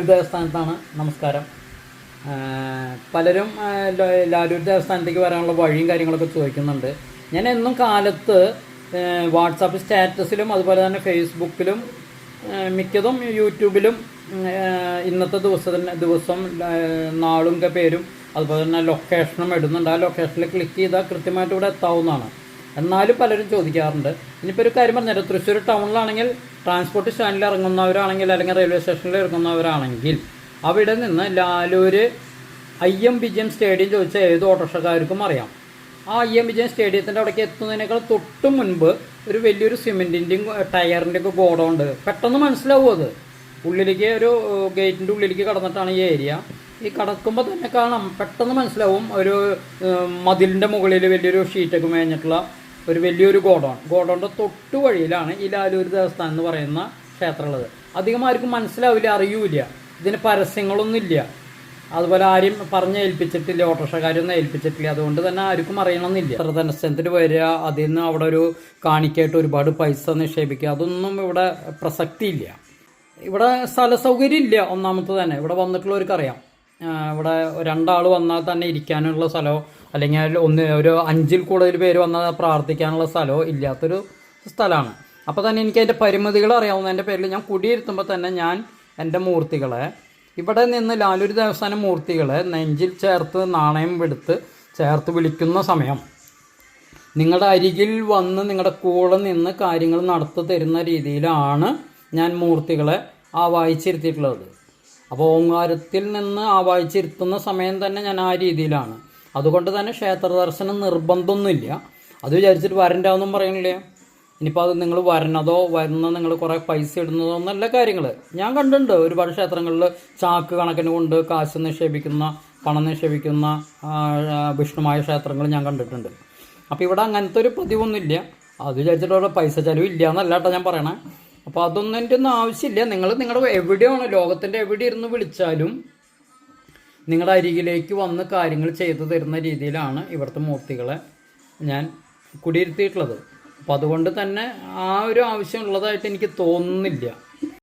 ദേവസ്ഥാനത്താണ് നമസ്കാരം. പലരും ലാരൂർ ദേവസ്ഥാനത്തേക്ക് വരാനുള്ള വഴിയും കാര്യങ്ങളൊക്കെ ചോദിക്കുന്നുണ്ട്. ഞാൻ എന്നും കാലത്ത് വാട്സാപ്പ് സ്റ്റാറ്റസിലും അതുപോലെ തന്നെ ഫേസ്ബുക്കിലും മിക്കതും യൂട്യൂബിലും ഇന്നത്തെ ദിവസത്തിന് ദിവസം നാളും പേരും അതുപോലെ തന്നെ ലൊക്കേഷനും ഇടുന്നുണ്ട്. ആ ലൊക്കേഷനിൽ ക്ലിക്ക് ചെയ്താൽ കൃത്യമായിട്ട് ഇവിടെ എത്താവുന്നതാണ്. എന്നാലും പലരും ചോദിക്കാറുണ്ട്. ഇനിയിപ്പോൾ ഒരു കാര്യം പറഞ്ഞുതരാം തൃശ്ശൂർ ടൗണിലാണെങ്കിൽ ട്രാൻസ്പോർട്ട് സ്റ്റാൻഡിൽ ഇറങ്ങുന്നവരാണെങ്കിൽ അല്ലെങ്കിൽ റെയിൽവേ സ്റ്റേഷനിൽ ഇറങ്ങുന്നവരാണെങ്കിൽ അവിടെ നിന്ന് Lalur I M Vijayan stadium ചോദിച്ചാൽ ഏത് ഓട്ടോറിക്ഷക്കാർക്കും അറിയാം. ആ ഐ എം വിജയം സ്റ്റേഡിയത്തിന്റെ അവിടേക്ക് എത്തുന്നതിനേക്കാൾ തൊട്ട് മുൻപ് ഒരു വലിയൊരു സിമെന്റിന്റെയും ടയറിന്റെയും ഒക്കെ ഗോഡം ഉണ്ട്. പെട്ടെന്ന് മനസ്സിലാവും അത്. ഉള്ളിലേക്ക് ഒരു ഗേറ്റിന്റെ ഉള്ളിലേക്ക് കടന്നിട്ടാണ് ഈ ഏരിയ. ഈ കടക്കുമ്പോൾ തന്നെ കാണാം. പെട്ടെന്ന് മനസ്സിലാവും. ഒരു മതിലിന്റെ മുകളിൽ വലിയൊരു ഷീറ്റൊക്കെ മേഞ്ഞിട്ടുള്ള ഒരു വലിയൊരു ഗോഡൗൺ. ഗോഡൗണിന്റെ തൊട്ടു വഴിയിലാണ് ഈ ലാലൂർ ദേവസ്ഥാനം എന്ന് പറയുന്ന ക്ഷേത്രം ഉള്ളത് അധികം ആർക്കും മനസ്സിലാവില്ല അറിയൂല ഇതിന് പരസ്യങ്ങളൊന്നും ഇല്ല അതുപോലെ ആരും പറഞ്ഞ് ഏൽപ്പിച്ചിട്ടില്ല ഓട്ടോറിക്ഷക്കാരൊന്നും ഏൽപ്പിച്ചിട്ടില്ല. അതുകൊണ്ട് തന്നെ ആർക്കും അറിയണമെന്നില്ല. ദർശനത്തിന് വരിക അതിൽ നിന്ന് അവിടെ ഒരു കാണിക്കായിട്ട് ഒരുപാട് പൈസ നിക്ഷേപിക്കുക അതൊന്നും ഇവിടെ പ്രസക്തിയില്ല. ഇവിടെ സ്ഥല സൗകര്യം ഇല്ല ഒന്നാമത്തെ തന്നെ. ഇവിടെ വന്നിട്ടുള്ളവർക്ക് അറിയാം ഇവിടെ രണ്ടാൾ വന്നാൽ തന്നെ ഇരിക്കാനുള്ള സ്ഥലമോ അല്ലെങ്കിൽ ഒന്ന് ഒരു അഞ്ചിൽ കൂടുതൽ പേര് വന്നാൽ പ്രാർത്ഥിക്കാനുള്ള സ്ഥലമോ ഇല്ലാത്തൊരു സ്ഥലമാണ്. അപ്പോൾ തന്നെ എനിക്ക് അതിന്റെ പരിമിതികൾ അറിയാവുന്നതിന്റെ പേരിൽ ഞാൻ കുടിയിരുത്തുമ്പോൾ തന്നെ ഞാൻ എന്റെ മൂർത്തികളെ ഇവിടെ നിന്ന് ലാലൂരി ദേവസ്ഥാന മൂർത്തികളെ നെഞ്ചിൽ ചേർത്ത് നാണയം എടുത്ത് ചേർത്ത് വിളിക്കുന്ന സമയം. നിങ്ങളുടെ അരികിൽ വന്ന് നിങ്ങളുടെ കൂടെ നിന്ന് കാര്യങ്ങൾ നടത്തു തരുന്ന രീതിയിലാണ് ഞാൻ മൂർത്തികളെ ആവാഹിച്ചിരുത്തിയിട്ടുള്ളത്. അപ്പോൾ ഓങ്കാരത്തിൽ നിന്ന് ആവാഹിച്ചിരുത്തുന്ന സമയം തന്നെ ഞാൻ ആ രീതിയിലാണ്. അതുകൊണ്ട് തന്നെ ക്ഷേത്ര ദർശനം നിർബന്ധമൊന്നുമില്ല. അത് വിചാരിച്ചിട്ട് വരണ്ടാവെന്നും പറയണില്ല. ഇനിയിപ്പോൾ അത് നിങ്ങൾ വരണതോ വരുന്ന നിങ്ങൾ കുറേ പൈസ ഇടുന്നതോ എന്നല്ല കാര്യങ്ങൾ ഞാൻ കണ്ടിട്ടുണ്ട് ഒരുപാട് ക്ഷേത്രങ്ങളിൽ ചാക്ക് കണക്കിന് കൊണ്ട് കാശ് നിക്ഷേപിക്കുന്ന പണം നിക്ഷേപിക്കുന്ന വിഷ്ണുമായ ക്ഷേത്രങ്ങൾ ഞാൻ കണ്ടിട്ടുണ്ട്. അപ്പോൾ ഇവിടെ അങ്ങനത്തെ ഒരു പതിവൊന്നുമില്ല. അത് വിചാരിച്ചിട്ട് അവിടെ പൈസ ചിലവ് ഇല്ല എന്നല്ല കേട്ടോ ഞാൻ പറയണേ. അപ്പോൾ അതൊന്നും എന്റെ ഒന്നും ആവശ്യമില്ല. നിങ്ങൾ നിങ്ങളുടെ എവിടെയാണ് ലോകത്തിന്റെ എവിടെ ഇരുന്ന് വിളിച്ചാലും നിങ്ങളുടെ അരികിലേക്ക് വന്ന് കാര്യങ്ങൾ ചെയ്തു തരുന്ന രീതിയിലാണ് ഇവിടുത്തെ മൂർത്തികളെ ഞാൻ കുടിയിരുത്തിയിട്ടുള്ളത്. അപ്പോൾ അതുകൊണ്ട് തന്നെ ആ ഒരു ആവശ്യം ഉള്ളതായിട്ട് എനിക്ക് തോന്നുന്നില്ല.